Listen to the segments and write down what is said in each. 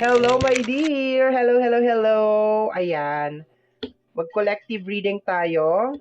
Hello, my dear! Hello, hello, hello! Ayan. Mag-collective reading tayo.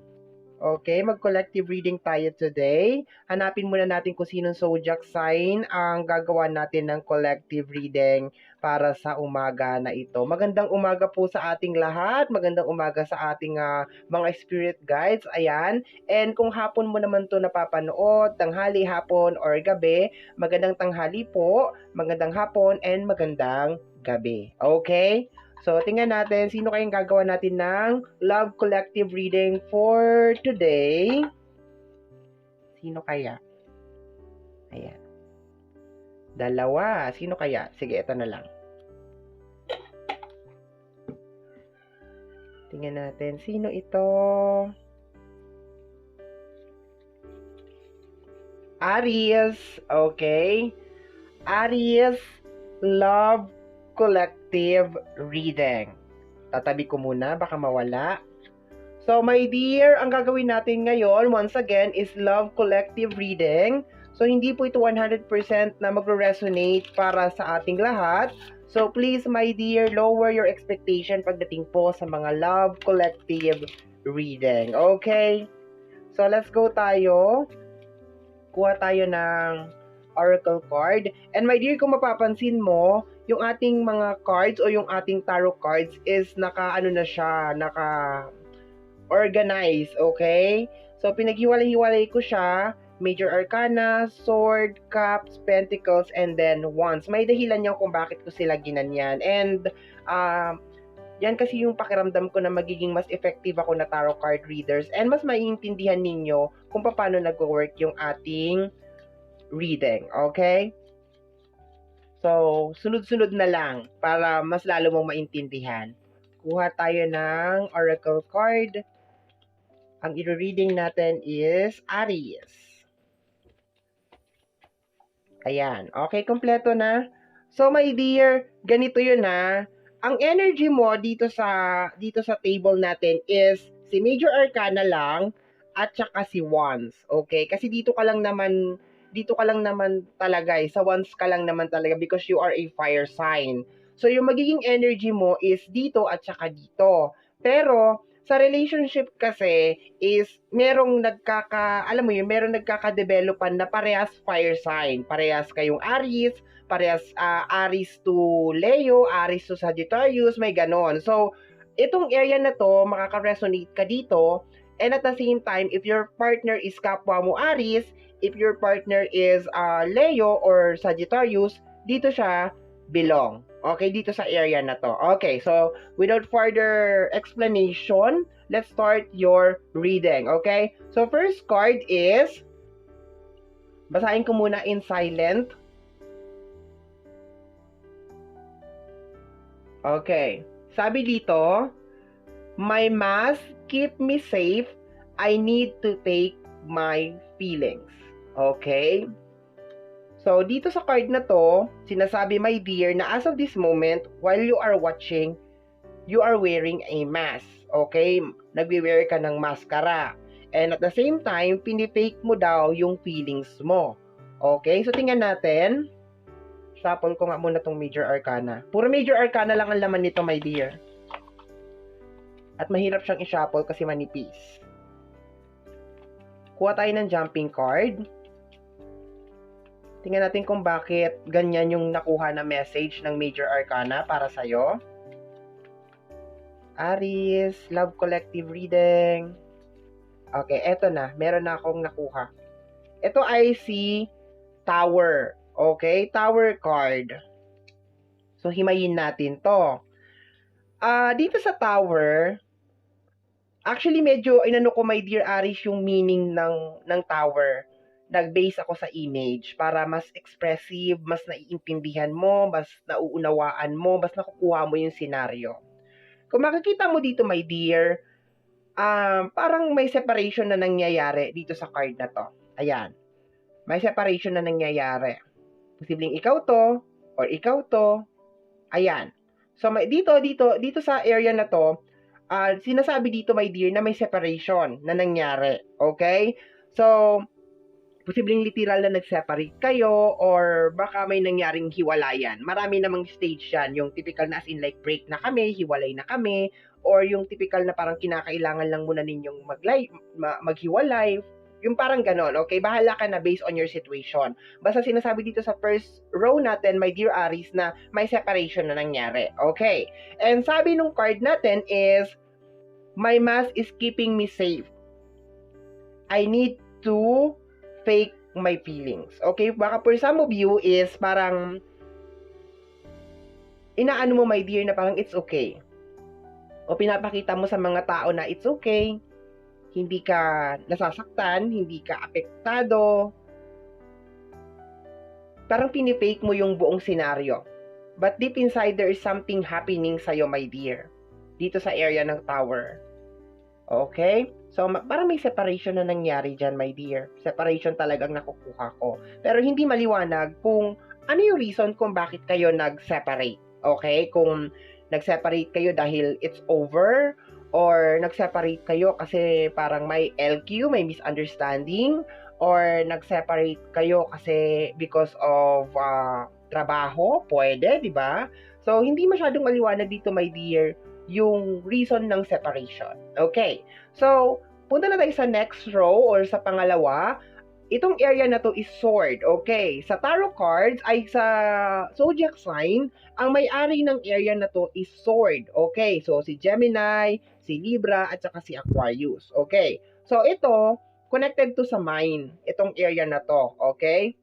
Okay, mag-collective reading tayo today. Hanapin muna natin kung sinong zodiac sign ang gagawa natin ng collective reading para sa umaga na ito. Magandang umaga po sa ating lahat. Magandang umaga sa ating uh, mga spirit guides. Ayan. And kung hapon mo naman to napapanood, tanghali, hapon, or gabi, magandang tanghali po, magandang hapon, and magandang gabi. Okay? So, tingnan natin sino kayong gagawa natin ng Love Collective Reading for today. Sino kaya? Ayan. Dalawa. Sino kaya? Sige, ito na lang. Tingnan natin. Sino ito? Aries. Okay. Aries. Love collective reading. Tatabi ko muna, baka mawala. So, my dear, ang gagawin natin ngayon, once again, is love collective reading. So, hindi po ito 100% na magre-resonate para sa ating lahat. So, please, my dear, lower your expectation pagdating po sa mga love collective reading. Okay? So, let's go tayo. Kuha tayo ng oracle card. And my dear, kung mapapansin mo, yung ating mga cards o yung ating tarot cards is naka ano na siya, naka organize, okay? So pinaghiwalay-hiwalay ko siya, Major Arcana, Sword, Cups, Pentacles, and then Wands. May dahilan yan kung bakit ko sila ginanyan. And uh, yan kasi yung pakiramdam ko na magiging mas effective ako na tarot card readers and mas maiintindihan ninyo kung paano nag-work yung ating reading, okay? So, sunod-sunod na lang para mas lalo mong maintindihan. Kuha tayo ng oracle card. Ang i-reading natin is Aries. Ayan. Okay, kompleto na. So, my dear, ganito yun ha. Ang energy mo dito sa dito sa table natin is si Major Arcana lang at saka si Wands. Okay? Kasi dito ka lang naman dito ka lang naman talaga eh. Sa once ka lang naman talaga because you are a fire sign. So, yung magiging energy mo is dito at saka dito. Pero, sa relationship kasi is merong nagkaka, alam mo yun, merong nagkaka-developan na parehas fire sign. Parehas kayong Aries, parehas uh, Aries to Leo, Aries to Sagittarius, may ganon. So, itong area na to, makaka-resonate ka dito. And at the same time, if your partner is kapwa mo Aries, if your partner is uh, Leo or Sagittarius, dito siya belong. Okay, dito sa area na to. Okay, so without further explanation, let's start your reading. Okay, so first card is, basahin ko muna in silent. Okay, sabi dito, my mask keep me safe. I need to take my feelings. Okay? So, dito sa card na to, sinasabi, my dear, na as of this moment, while you are watching, you are wearing a mask. Okay? Nagwe-wear ka ng maskara. And at the same time, pinifake mo daw yung feelings mo. Okay? So, tingnan natin. Shuffle ko nga muna tong Major Arcana. Puro Major Arcana lang ang laman nito, my dear. At mahirap siyang i-shuffle kasi manipis. Kuha tayo ng jumping card. Tingnan natin kung bakit ganyan yung nakuha na message ng Major Arcana para sa'yo. Aries, Love Collective Reading. Okay, eto na. Meron na akong nakuha. Ito ay si Tower. Okay, Tower card. So, himayin natin to. Ah, uh, dito sa Tower, actually medyo inano ko my dear Aries yung meaning ng ng Tower nag-base ako sa image para mas expressive, mas naiintindihan mo, mas nauunawaan mo, mas nakukuha mo yung senaryo. Kung makikita mo dito, my dear, um, parang may separation na nangyayari dito sa card na to. Ayan. May separation na nangyayari. Posibleng ikaw to, or ikaw to. Ayan. So, may, dito, dito, dito sa area na to, uh, sinasabi dito, my dear, na may separation na nangyari. Okay? So, posibleng literal na nag-separate kayo or baka may nangyaring hiwalayan. Marami namang stage yan. Yung typical na as in like break na kami, hiwalay na kami, or yung typical na parang kinakailangan lang muna ninyong maglay, ma- maghiwalay, yung parang ganon, okay? Bahala ka na based on your situation. Basta sinasabi dito sa first row natin, my dear Aries, na may separation na nangyari. Okay. And sabi nung card natin is, my mask is keeping me safe. I need to fake my feelings. Okay? Baka for some of you is parang inaano mo my dear na parang it's okay. O pinapakita mo sa mga tao na it's okay. Hindi ka nasasaktan, hindi ka apektado. Parang pinifake mo yung buong senaryo. But deep inside, there is something happening sa'yo, my dear. Dito sa area ng tower. Okay? So, parang may separation na nangyari dyan, my dear. Separation talagang nakukuha ko. Pero hindi maliwanag kung ano yung reason kung bakit kayo nag-separate. Okay? Kung nag-separate kayo dahil it's over or nag-separate kayo kasi parang may LQ, may misunderstanding or nag-separate kayo kasi because of uh, trabaho, pwede, di ba? So, hindi masyadong maliwanag dito, my dear, yung reason ng separation. Okay. So, punta na tayo sa next row or sa pangalawa. Itong area na to is sword. Okay. Sa tarot cards ay sa zodiac sign, ang may-ari ng area na to is sword. Okay. So, si Gemini, si Libra, at saka si Aquarius. Okay. So, ito, connected to sa mind, itong area na to. Okay.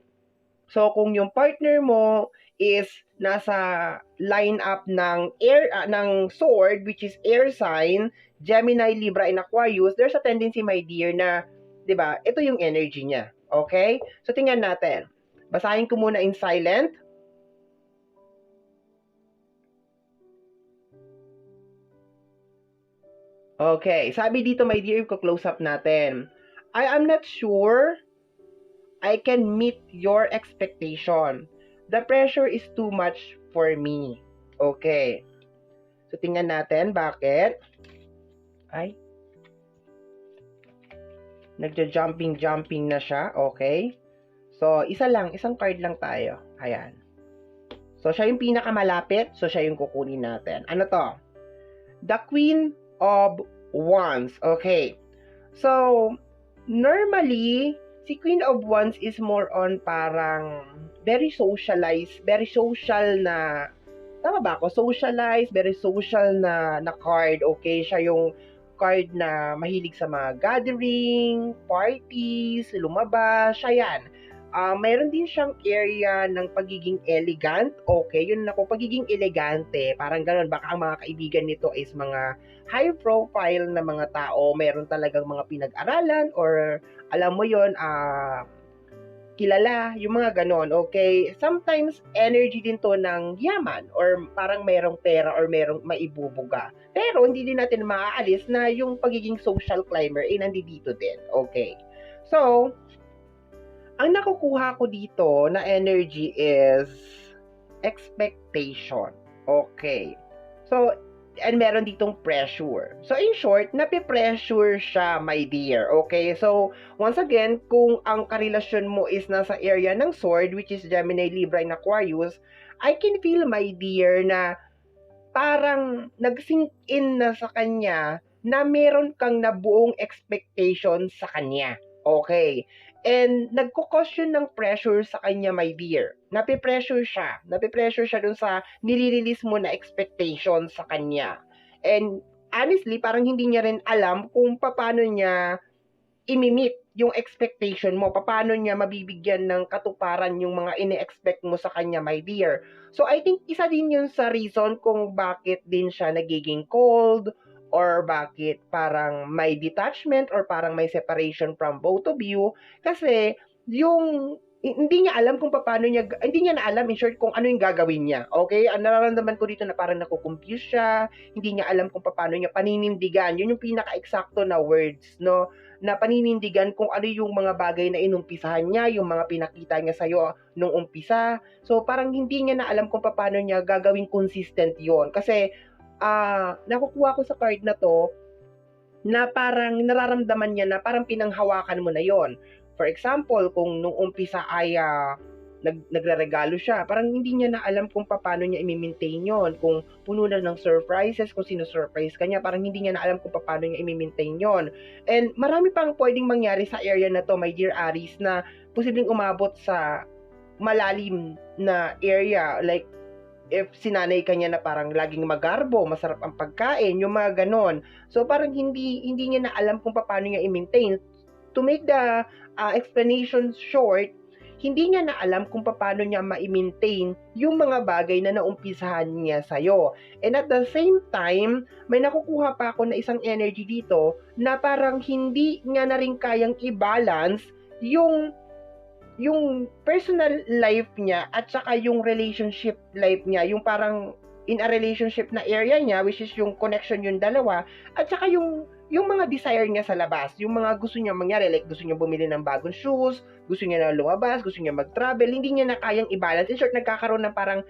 So, kung yung partner mo is nasa line up ng air uh, ng sword which is air sign, Gemini, Libra and Aquarius, there's a tendency my dear na 'di ba? Ito yung energy niya. Okay? So tingnan natin. Basahin ko muna in silent. Okay, sabi dito my dear, ko close up natin. I am not sure I can meet your expectation the pressure is too much for me. Okay. So, tingnan natin bakit. Ay. Nagja-jumping-jumping na siya. Okay. So, isa lang. Isang card lang tayo. Ayan. So, siya yung pinakamalapit. So, siya yung kukunin natin. Ano to? The Queen of Wands. Okay. So, normally, si Queen of Wands is more on parang very socialized, very social na tama ba ako? Socialized, very social na na card. Okay, siya yung card na mahilig sa mga gathering, parties, lumabas, siya yan. Uh, mayroon din siyang area ng pagiging elegant. Okay, yun ako, pagiging elegante. Parang ganun, baka ang mga kaibigan nito is mga high profile na mga tao. Meron talagang mga pinag-aralan or alam mo yon uh, kilala, yung mga ganon, okay? Sometimes, energy din to ng yaman or parang merong pera or merong maibubuga. Pero, hindi din natin maaalis na yung pagiging social climber ay eh, nandito din, okay? So, ang nakukuha ko dito na energy is expectation. Okay. So, and meron ditong pressure. So, in short, nape-pressure siya, my dear. Okay? So, once again, kung ang karelasyon mo is nasa area ng sword, which is Gemini, Libra, and Aquarius, I can feel, my dear, na parang nag-sink in na sa kanya na meron kang nabuong expectation sa kanya. Okay. And nagko-cause yun ng pressure sa kanya, my dear. Nape-pressure siya. Nape-pressure siya dun sa nire-release mo na expectation sa kanya. And honestly, parang hindi niya rin alam kung paano niya imimit yung expectation mo, paano niya mabibigyan ng katuparan yung mga ine-expect mo sa kanya, my dear. So, I think isa din yun sa reason kung bakit din siya nagiging cold, or bakit parang may detachment or parang may separation from both of you kasi yung hindi niya alam kung paano niya, hindi niya na alam in short kung ano yung gagawin niya. Okay? Ang nararamdaman ko dito na parang nakukompuse siya, hindi niya alam kung paano niya paninindigan. Yun yung pinaka-eksakto na words, no? Na paninindigan kung ano yung mga bagay na inumpisahan niya, yung mga pinakita niya sa'yo nung umpisa. So, parang hindi niya na alam kung paano niya gagawin consistent yon Kasi, uh, nakukuha ko sa card na to na parang nararamdaman niya na parang pinanghawakan mo na yon. For example, kung nung umpisa ay uh, nag, nagre-regalo siya, parang hindi niya na alam kung paano niya i-maintain yon Kung puno na ng surprises, kung sino-surprise kanya, parang hindi niya na alam kung paano niya i-maintain yon And marami pang pwedeng mangyari sa area na to, my dear Aris, na posibleng umabot sa malalim na area. Like, if sinanay kanya na parang laging magarbo, masarap ang pagkain, yung mga ganon. So, parang hindi, hindi niya na alam kung paano niya i-maintain. To make the uh, explanation short, hindi niya na alam kung paano niya ma-maintain yung mga bagay na naumpisahan niya sa'yo. And at the same time, may nakukuha pa ako na isang energy dito na parang hindi niya na rin kayang i-balance yung yung personal life niya at saka yung relationship life niya, yung parang in a relationship na area niya, which is yung connection yung dalawa, at saka yung yung mga desire niya sa labas, yung mga gusto niya mangyari, like gusto niya bumili ng bagong shoes, gusto niya na lumabas, gusto niya mag-travel, hindi niya na kayang i-balance. In short, nagkakaroon ng parang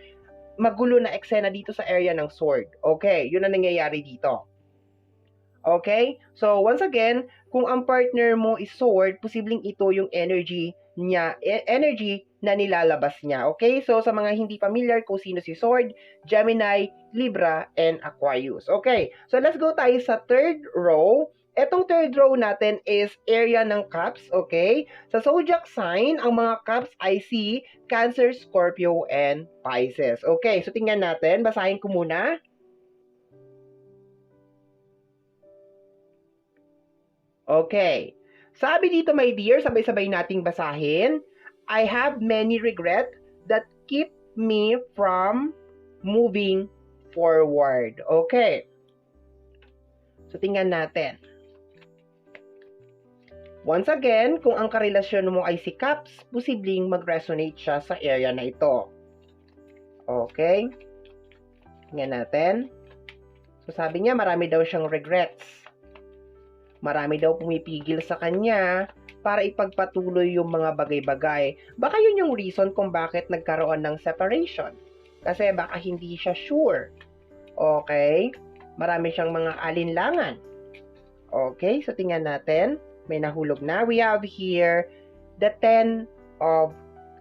magulo na eksena dito sa area ng sword. Okay, yun ang nangyayari dito. Okay? So, once again, kung ang partner mo is sword, posibleng ito yung energy niya, e, energy na nilalabas niya. Okay? So, sa mga hindi familiar kung sino si Sword, Gemini, Libra, and Aquarius. Okay? So, let's go tayo sa third row. Etong third row natin is area ng cups, okay? Sa zodiac sign, ang mga cups ay si Cancer, Scorpio, and Pisces. Okay, so tingnan natin. Basahin ko muna. Okay. Sabi dito, my dear, sabay-sabay nating basahin. I have many regret that keep me from moving forward. Okay. So, tingnan natin. Once again, kung ang karelasyon mo ay si Caps, posibleng mag-resonate siya sa area na ito. Okay? Tingnan natin. So, sabi niya, marami daw siyang regrets. Marami daw pumipigil sa kanya para ipagpatuloy yung mga bagay-bagay. Baka yun yung reason kung bakit nagkaroon ng separation. Kasi baka hindi siya sure. Okay? Marami siyang mga alinlangan. Okay, so tingnan natin. May nahulog na. We have here the 10 of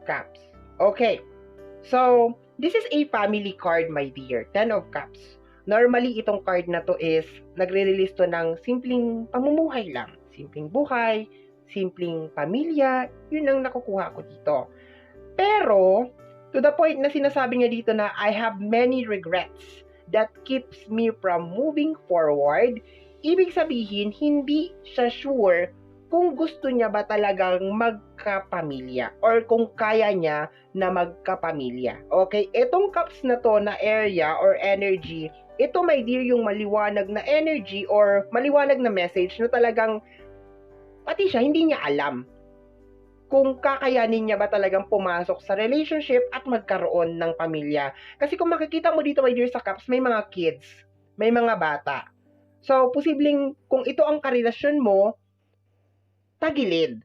Cups. Okay. So, this is a family card, my dear. 10 of Cups. Normally, itong card na to is nagre-release to ng simpleng pamumuhay lang. Simpleng buhay, simpleng pamilya, yun ang nakukuha ko dito. Pero, to the point na sinasabi niya dito na I have many regrets that keeps me from moving forward, ibig sabihin, hindi siya sure kung gusto niya ba talagang magkapamilya or kung kaya niya na magkapamilya. Okay, itong cups na to na area or energy ito my dear yung maliwanag na energy or maliwanag na message na talagang pati siya hindi niya alam kung kakayanin niya ba talagang pumasok sa relationship at magkaroon ng pamilya. Kasi kung makikita mo dito my dear sa Caps, may mga kids, may mga bata. So, posibleng kung ito ang karelasyon mo, tagilid.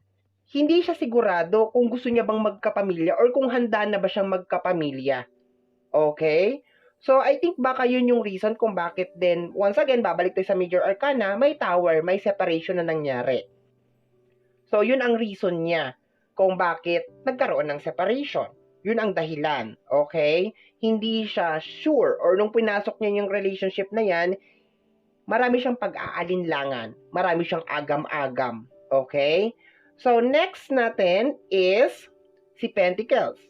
Hindi siya sigurado kung gusto niya bang magkapamilya or kung handa na ba siyang magkapamilya. Okay? So, I think baka yun yung reason kung bakit din, once again, babalik tayo sa Major Arcana, may tower, may separation na nangyari. So, yun ang reason niya kung bakit nagkaroon ng separation. Yun ang dahilan, okay? Hindi siya sure or nung pinasok niya yung relationship na yan, marami siyang pag-aalinlangan, marami siyang agam-agam, okay? So, next natin is si Pentacles.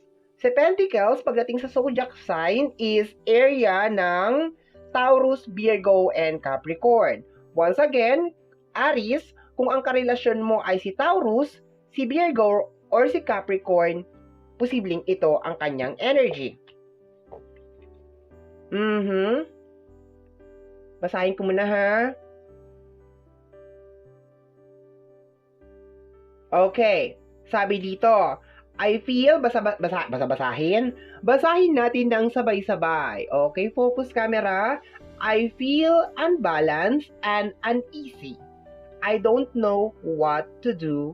Si Pentacles, pagdating sa zodiac sign, is area ng Taurus, Virgo, and Capricorn. Once again, Aries, kung ang karelasyon mo ay si Taurus, si Virgo, or si Capricorn, posibleng ito ang kanyang energy. Mm-hmm. Basahin ko muna ha. Okay. Sabi dito, I feel, basa, basa, basa, basahin. Basahin natin ng sabay-sabay. Okay, focus camera. I feel unbalanced and uneasy. I don't know what to do.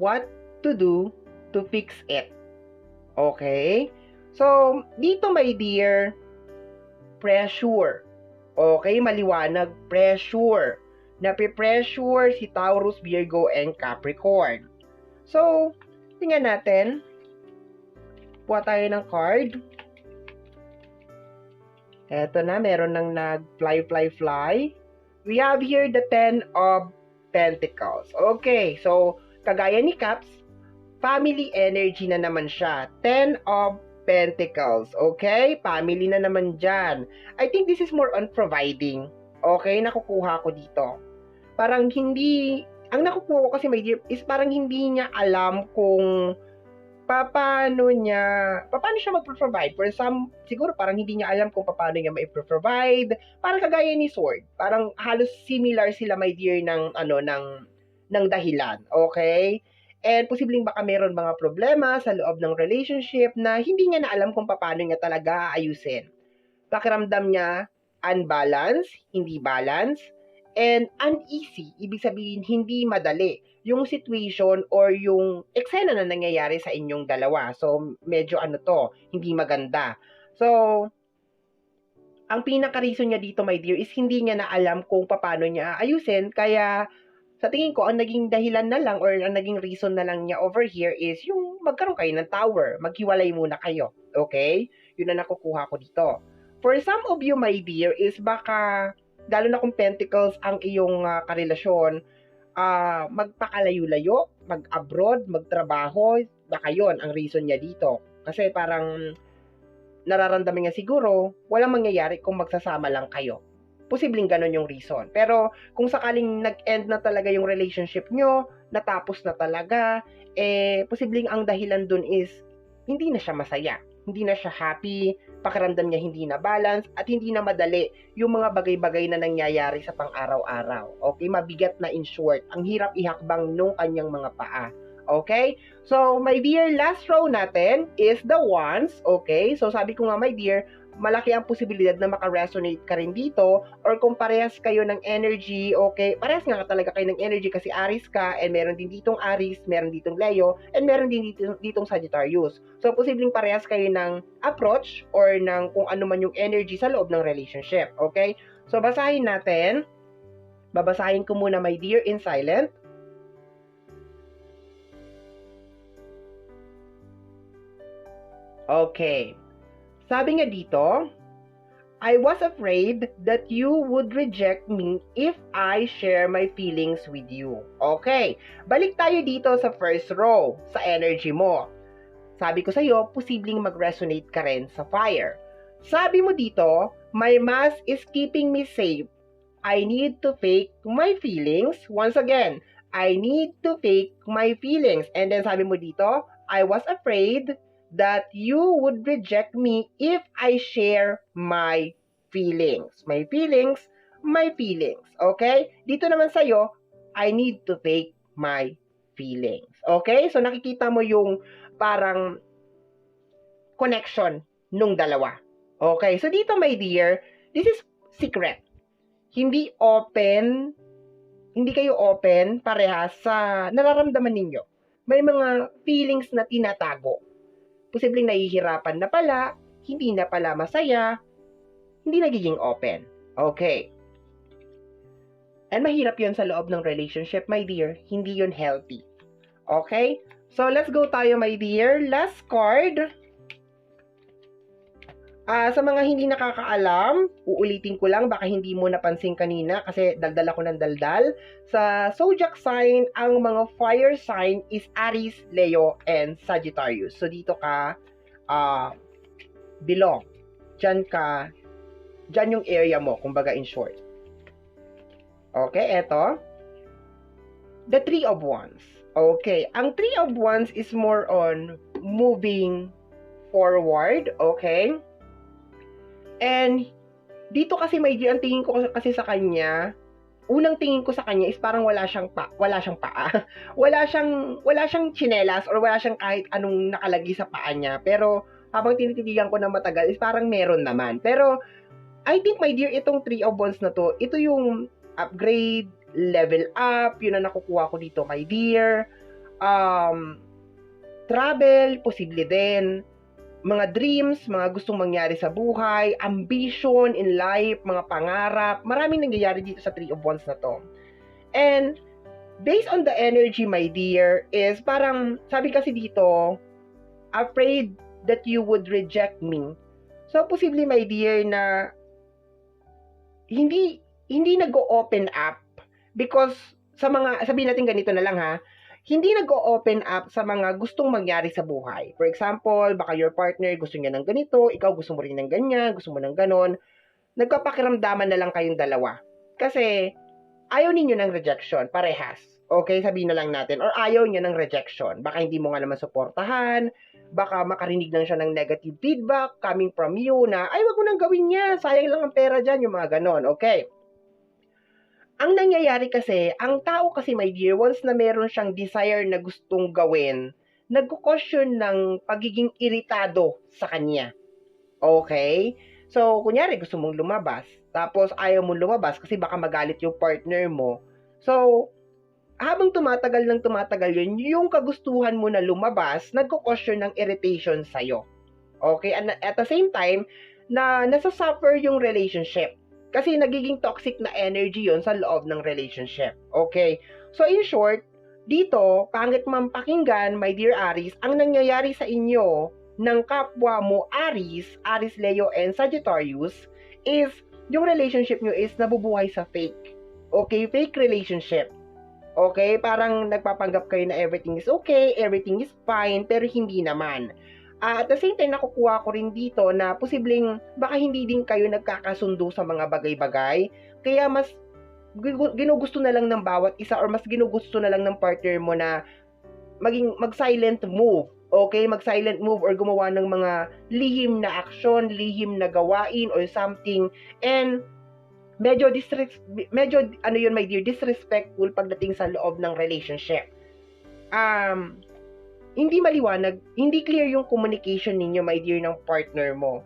What to do to fix it. Okay? So, dito my dear, pressure. Okay, maliwanag, pressure. Nape-pressure si Taurus, Virgo, and Capricorn So, tingnan natin. Kuha tayo ng card. Eto na, meron nang nag-fly, fly, fly. We have here the Ten of Pentacles. Okay, so, kagaya ni Caps, family energy na naman siya. Ten of Pentacles. Okay? Family na naman dyan. I think this is more on providing. Okay? Nakukuha ko dito. Parang hindi, ang nakukuha ko kasi my dear, is parang hindi niya alam kung paano niya, paano siya mag-provide. For some, siguro parang hindi niya alam kung paano niya ma-provide. Parang kagaya ni Sword. Parang halos similar sila, my dear, ng, ano, ng, ng dahilan. Okay? And posibleng baka meron mga problema sa loob ng relationship na hindi niya na alam kung paano niya talaga ayusin. Pakiramdam niya unbalance, hindi balance, and uneasy. Ibig sabihin, hindi madali yung situation or yung eksena na nangyayari sa inyong dalawa. So, medyo ano to, hindi maganda. So, ang pinaka-reason niya dito, my dear, is hindi niya na alam kung paano niya ayusin. Kaya, sa tingin ko, ang naging dahilan na lang or ang naging reason na lang niya over here is yung magkaroon kayo ng tower. Maghiwalay muna kayo. Okay? Yun na nakukuha ko dito. For some of you, my dear, is baka, lalo na kung pentacles ang iyong uh, karelasyon, uh, magpakalayo-layo, mag-abroad, magtrabaho, baka yun ang reason niya dito. Kasi parang nararamdaman niya siguro, walang mangyayari kung magsasama lang kayo. Posibleng ganun yung reason. Pero kung sakaling nag-end na talaga yung relationship nyo, natapos na talaga, eh, posibleng ang dahilan dun is, hindi na siya masaya. Hindi na siya happy, pakiramdam niya hindi na balance, at hindi na madali yung mga bagay-bagay na nangyayari sa pang-araw-araw. Okay, mabigat na in short. Ang hirap ihakbang nung kanyang mga paa. Okay? So, my dear, last row natin is the ones. Okay? So, sabi ko nga, my dear, malaki ang posibilidad na maka-resonate ka rin dito or kung parehas kayo ng energy, okay, parehas nga talaga kayo ng energy kasi Aries ka and meron din ditong Aries, meron ditong Leo, and meron din ditong, ditong Sagittarius. So, posibleng parehas kayo ng approach or ng kung ano man yung energy sa loob ng relationship, okay? So, basahin natin. Babasahin ko muna, my dear, in silent. Okay. Sabi nga dito, I was afraid that you would reject me if I share my feelings with you. Okay, balik tayo dito sa first row, sa energy mo. Sabi ko sa iyo, posibleng mag-resonate ka rin sa fire. Sabi mo dito, my mask is keeping me safe. I need to fake my feelings. Once again, I need to fake my feelings. And then sabi mo dito, I was afraid that you would reject me if I share my feelings. My feelings, my feelings. Okay? Dito naman sa'yo, I need to take my feelings. Okay? So, nakikita mo yung parang connection nung dalawa. Okay? So, dito, my dear, this is secret. Hindi open, hindi kayo open parehas sa nararamdaman ninyo. May mga feelings na tinatago posibleng nahihirapan na pala, hindi na pala masaya, hindi nagiging open. Okay. And mahirap yon sa loob ng relationship, my dear. Hindi yon healthy. Okay? So, let's go tayo, my dear. Last card. Uh, sa mga hindi nakakaalam, uulitin ko lang, baka hindi mo napansin kanina kasi daldal ako ng daldal. Sa zodiac sign, ang mga fire sign is Aries, Leo, and Sagittarius. So dito ka uh, belong. Diyan ka, diyan yung area mo, kumbaga in short. Okay, eto. The Three of Wands. Okay, ang Three of Wands is more on moving forward, okay? And dito kasi may ang tingin ko kasi sa kanya, unang tingin ko sa kanya is parang wala siyang pa, wala siyang paa. wala siyang wala siyang chinelas or wala siyang kahit anong nakalagay sa paa niya. Pero habang tinititigan ko na matagal is parang meron naman. Pero I think my dear itong three of wands na to, ito yung upgrade, level up, yun na nakukuha ko dito my dear. Um, travel, posible din mga dreams, mga gustong mangyari sa buhay, ambition in life, mga pangarap, maraming nangyayari dito sa Three of Wands na to. And based on the energy, my dear, is parang, sabi kasi dito, afraid that you would reject me. So, posible, my dear, na hindi hindi nag-open up because sa mga, sabihin natin ganito na lang ha, hindi nag-open up sa mga gustong mangyari sa buhay. For example, baka your partner gusto niya ng ganito, ikaw gusto mo rin ng ganyan, gusto mo ng ganon. Nagpapakiramdaman na lang kayong dalawa. Kasi, ayaw ninyo ng rejection, parehas. Okay, sabihin na lang natin. Or ayaw niya ng rejection. Baka hindi mo nga naman suportahan, baka makarinig lang siya ng negative feedback coming from you na, ay, wag mo nang gawin niya, sayang lang ang pera dyan, yung mga ganon. Okay. Ang nangyayari kasi, ang tao kasi, my dear, once na meron siyang desire na gustong gawin, nagko-caution ng pagiging iritado sa kanya. Okay? So, kunyari, gusto mong lumabas, tapos ayaw mong lumabas kasi baka magalit yung partner mo. So, habang tumatagal ng tumatagal yun, yung kagustuhan mo na lumabas, nagko-caution ng irritation sa'yo. Okay? And at the same time, na nasa-suffer yung relationship. Kasi nagiging toxic na energy yon sa loob ng relationship. Okay? So in short, dito, pangit man pakinggan, my dear Aris, ang nangyayari sa inyo ng kapwa mo Aris, Aris Leo and Sagittarius is yung relationship nyo is nabubuhay sa fake. Okay? Fake relationship. Okay? Parang nagpapanggap kayo na everything is okay, everything is fine, pero hindi naman. Ah, at the same time, nakukuha ko rin dito na posibleng baka hindi din kayo nagkakasundo sa mga bagay-bagay. Kaya mas gu- ginugusto na lang ng bawat isa or mas ginugusto na lang ng partner mo na maging mag-silent move. Okay, mag-silent move or gumawa ng mga lihim na aksyon, lihim na gawain or something. And medyo disres- medyo ano yun my dear, disrespectful pagdating sa loob ng relationship. Um, hindi maliwanag, hindi clear yung communication ninyo, my dear, ng partner mo.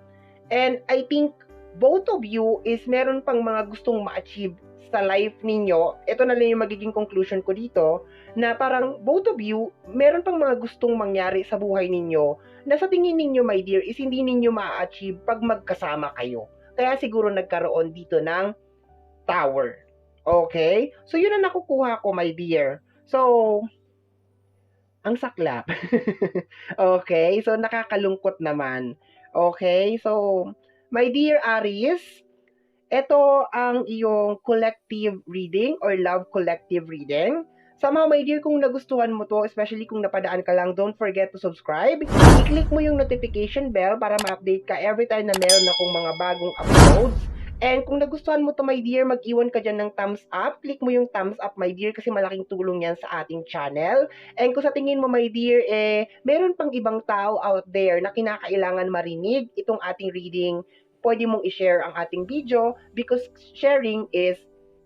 And I think both of you is meron pang mga gustong ma-achieve sa life ninyo. Ito na lang yung magiging conclusion ko dito, na parang both of you, meron pang mga gustong mangyari sa buhay ninyo na sa tingin ninyo, my dear, is hindi ninyo ma-achieve pag magkasama kayo. Kaya siguro nagkaroon dito ng tower. Okay? So, yun ang nakukuha ko, my dear. So, ang saklap. okay? So, nakakalungkot naman. Okay? So, my dear Aries, ito ang iyong collective reading or love collective reading. Somehow, my dear, kung nagustuhan mo to, especially kung napadaan ka lang, don't forget to subscribe. I-click mo yung notification bell para ma-update ka every time na meron akong mga bagong uploads. And kung nagustuhan mo to, my dear, mag-iwan ka dyan ng thumbs up. Click mo yung thumbs up, my dear, kasi malaking tulong yan sa ating channel. And kung sa tingin mo, my dear, eh, meron pang ibang tao out there na kinakailangan marinig itong ating reading, pwede mong i-share ang ating video because sharing is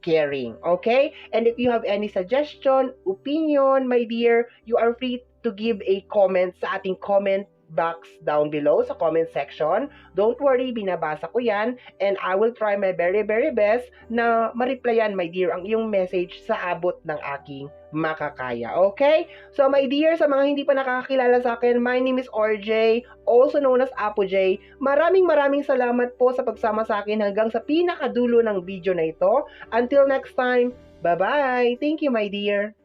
caring. Okay? And if you have any suggestion, opinion, my dear, you are free to give a comment sa ating comment box down below sa comment section. Don't worry, binabasa ko yan and I will try my very very best na ma-replyan, my dear, ang iyong message sa abot ng aking makakaya. Okay? So, my dear, sa mga hindi pa nakakakilala sa akin, my name is RJ, also known as Apo J. Maraming maraming salamat po sa pagsama sa akin hanggang sa pinakadulo ng video na ito. Until next time, bye-bye! Thank you, my dear!